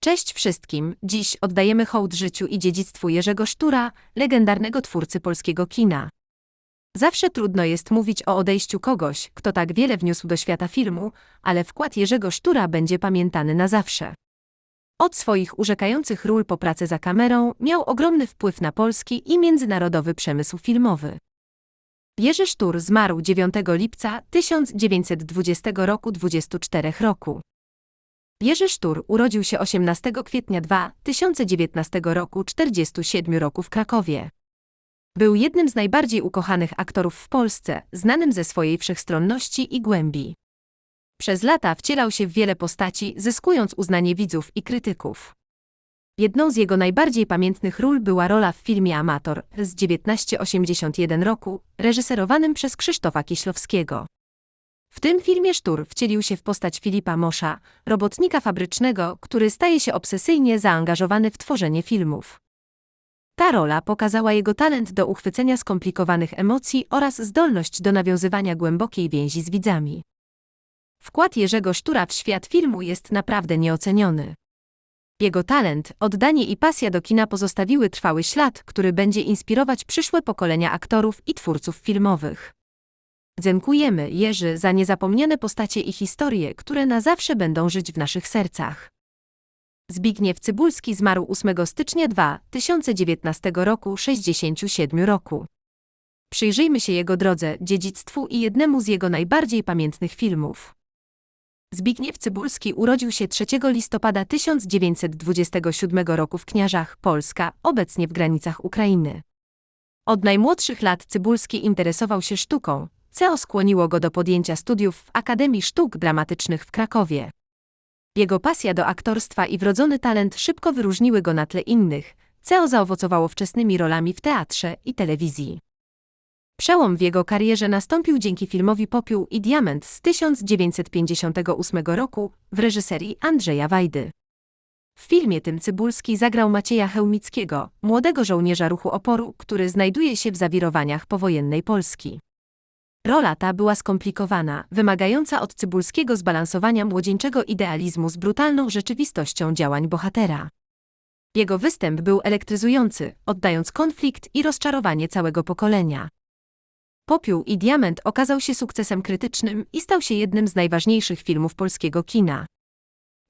Cześć wszystkim, dziś oddajemy hołd życiu i dziedzictwu Jerzego Sztura, legendarnego twórcy polskiego kina. Zawsze trudno jest mówić o odejściu kogoś, kto tak wiele wniósł do świata filmu, ale wkład Jerzego Sztura będzie pamiętany na zawsze. Od swoich urzekających ról po pracę za kamerą miał ogromny wpływ na polski i międzynarodowy przemysł filmowy. Jerzy Sztur zmarł 9 lipca 1920 roku 24 roku. Jerzy Sztur urodził się 18 kwietnia 2019 roku 47 roku w Krakowie. Był jednym z najbardziej ukochanych aktorów w Polsce, znanym ze swojej wszechstronności i głębi. Przez lata wcielał się w wiele postaci, zyskując uznanie widzów i krytyków. Jedną z jego najbardziej pamiętnych ról była rola w filmie Amator z 1981 roku, reżyserowanym przez Krzysztofa Kieślowskiego. W tym filmie Sztur wcielił się w postać Filipa Mosza, robotnika fabrycznego, który staje się obsesyjnie zaangażowany w tworzenie filmów. Ta rola pokazała jego talent do uchwycenia skomplikowanych emocji oraz zdolność do nawiązywania głębokiej więzi z widzami. Wkład Jerzego Sztura w świat filmu jest naprawdę nieoceniony. Jego talent, oddanie i pasja do kina pozostawiły trwały ślad, który będzie inspirować przyszłe pokolenia aktorów i twórców filmowych. Dziękujemy, Jerzy, za niezapomniane postacie i historie, które na zawsze będą żyć w naszych sercach. Zbigniew Cybulski zmarł 8 stycznia 2019 roku 67 roku. Przyjrzyjmy się jego drodze, dziedzictwu i jednemu z jego najbardziej pamiętnych filmów. Zbigniew Cybulski urodził się 3 listopada 1927 roku w Kniarzach, Polska, obecnie w granicach Ukrainy. Od najmłodszych lat Cybulski interesował się sztuką, co skłoniło go do podjęcia studiów w Akademii Sztuk Dramatycznych w Krakowie. Jego pasja do aktorstwa i wrodzony talent szybko wyróżniły go na tle innych, co zaowocowało wczesnymi rolami w teatrze i telewizji. Przełom w jego karierze nastąpił dzięki filmowi Popiół i Diament z 1958 roku w reżyserii Andrzeja Wajdy. W filmie tym Cybulski zagrał Macieja Chełmickiego, młodego żołnierza ruchu oporu, który znajduje się w zawirowaniach powojennej Polski. Rola ta była skomplikowana, wymagająca od Cybulskiego zbalansowania młodzieńczego idealizmu z brutalną rzeczywistością działań bohatera. Jego występ był elektryzujący, oddając konflikt i rozczarowanie całego pokolenia. Popiół i Diament okazał się sukcesem krytycznym i stał się jednym z najważniejszych filmów polskiego kina.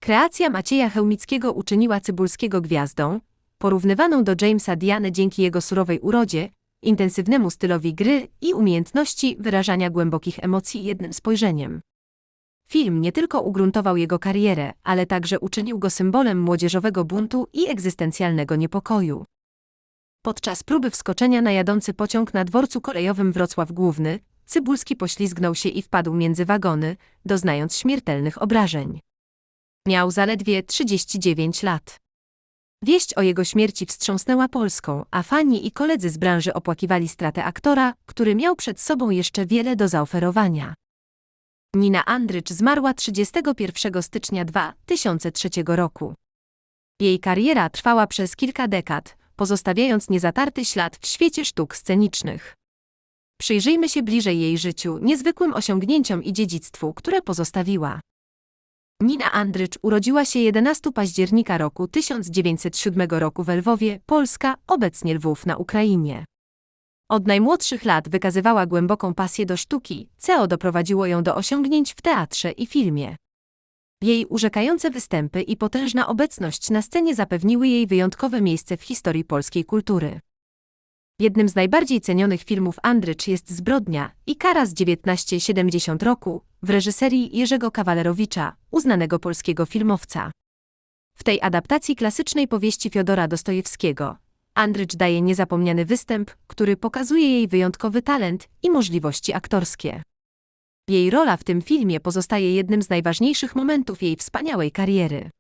Kreacja Macieja Chełmickiego uczyniła Cybulskiego gwiazdą, porównywaną do Jamesa Diany dzięki jego surowej urodzie, intensywnemu stylowi gry i umiejętności wyrażania głębokich emocji jednym spojrzeniem. Film nie tylko ugruntował jego karierę, ale także uczynił go symbolem młodzieżowego buntu i egzystencjalnego niepokoju. Podczas próby wskoczenia na jadący pociąg na dworcu kolejowym Wrocław Główny, Cybulski poślizgnął się i wpadł między wagony, doznając śmiertelnych obrażeń. Miał zaledwie 39 lat. Wieść o jego śmierci wstrząsnęła Polską, a fani i koledzy z branży opłakiwali stratę aktora, który miał przed sobą jeszcze wiele do zaoferowania. Nina Andrycz zmarła 31 stycznia 2003 roku. Jej kariera trwała przez kilka dekad, pozostawiając niezatarty ślad w świecie sztuk scenicznych. Przyjrzyjmy się bliżej jej życiu, niezwykłym osiągnięciom i dziedzictwu, które pozostawiła. Nina Andrycz urodziła się 11 października roku 1907 roku w Lwowie, Polska, obecnie Lwów na Ukrainie. Od najmłodszych lat wykazywała głęboką pasję do sztuki, co doprowadziło ją do osiągnięć w teatrze i filmie. Jej urzekające występy i potężna obecność na scenie zapewniły jej wyjątkowe miejsce w historii polskiej kultury. Jednym z najbardziej cenionych filmów Andrycz jest Zbrodnia i Kara z 1970 roku w reżyserii Jerzego Kawalerowicza, uznanego polskiego filmowca. W tej adaptacji klasycznej powieści Fiodora Dostojewskiego Andrycz daje niezapomniany występ, który pokazuje jej wyjątkowy talent i możliwości aktorskie. Jej rola w tym filmie pozostaje jednym z najważniejszych momentów jej wspaniałej kariery.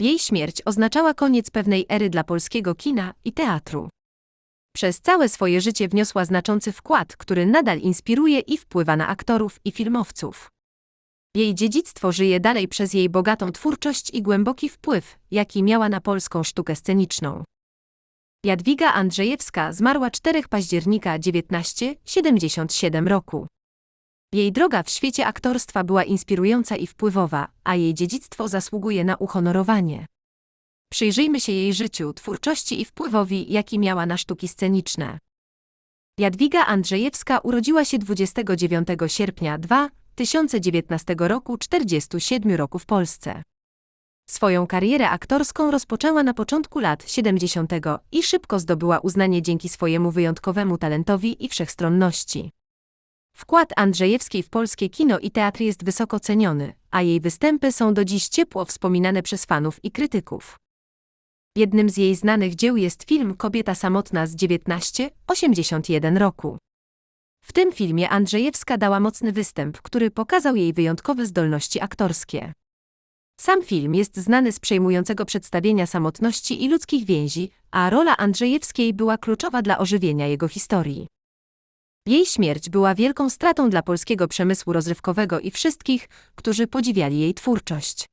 Jej śmierć oznaczała koniec pewnej ery dla polskiego kina i teatru. Przez całe swoje życie wniosła znaczący wkład, który nadal inspiruje i wpływa na aktorów i filmowców. Jej dziedzictwo żyje dalej przez jej bogatą twórczość i głęboki wpływ, jaki miała na polską sztukę sceniczną. Jadwiga Andrzejewska zmarła 4 października 1977 roku. Jej droga w świecie aktorstwa była inspirująca i wpływowa, a jej dziedzictwo zasługuje na uhonorowanie. Przyjrzyjmy się jej życiu, twórczości i wpływowi, jaki miała na sztuki sceniczne. Jadwiga Andrzejewska urodziła się 29 sierpnia 2019 roku 47 roku w Polsce. Swoją karierę aktorską rozpoczęła na początku lat 70. i szybko zdobyła uznanie dzięki swojemu wyjątkowemu talentowi i wszechstronności. Wkład Andrzejewskiej w polskie kino i teatr jest wysoko ceniony, a jej występy są do dziś ciepło wspominane przez fanów i krytyków. Jednym z jej znanych dzieł jest film Kobieta samotna z 1981 roku. W tym filmie Andrzejewska dała mocny występ, który pokazał jej wyjątkowe zdolności aktorskie. Sam film jest znany z przejmującego przedstawienia samotności i ludzkich więzi, a rola Andrzejewskiej była kluczowa dla ożywienia jego historii. Jej śmierć była wielką stratą dla polskiego przemysłu rozrywkowego i wszystkich, którzy podziwiali jej twórczość.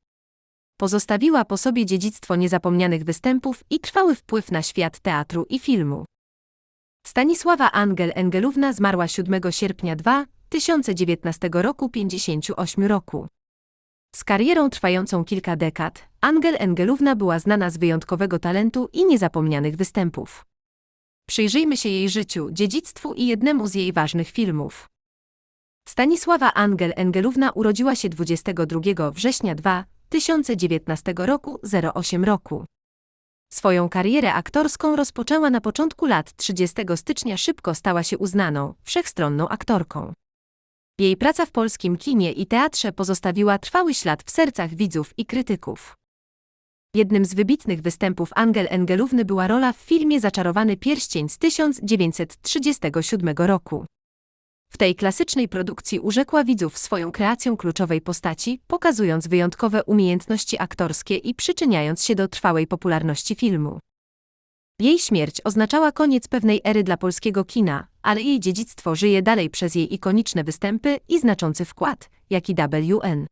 Pozostawiła po sobie dziedzictwo niezapomnianych występów i trwały wpływ na świat teatru i filmu. Stanisława Angel Engelówna zmarła 7 sierpnia 2019 roku 58 roku. Z karierą trwającą kilka dekad, Angel Engelówna była znana z wyjątkowego talentu i niezapomnianych występów. Przyjrzyjmy się jej życiu, dziedzictwu i jednemu z jej ważnych filmów. Stanisława Angel Engelówna urodziła się 22 września 2019 roku 08 roku. Swoją karierę aktorską rozpoczęła na początku lat 30 stycznia szybko stała się uznaną, wszechstronną aktorką. Jej praca w polskim kinie i teatrze pozostawiła trwały ślad w sercach widzów i krytyków. Jednym z wybitnych występów Angel Engelówny była rola w filmie Zaczarowany pierścień z 1937 roku. W tej klasycznej produkcji urzekła widzów swoją kreacją kluczowej postaci, pokazując wyjątkowe umiejętności aktorskie i przyczyniając się do trwałej popularności filmu. Jej śmierć oznaczała koniec pewnej ery dla polskiego kina, ale jej dziedzictwo żyje dalej przez jej ikoniczne występy i znaczący wkład, jaki WN.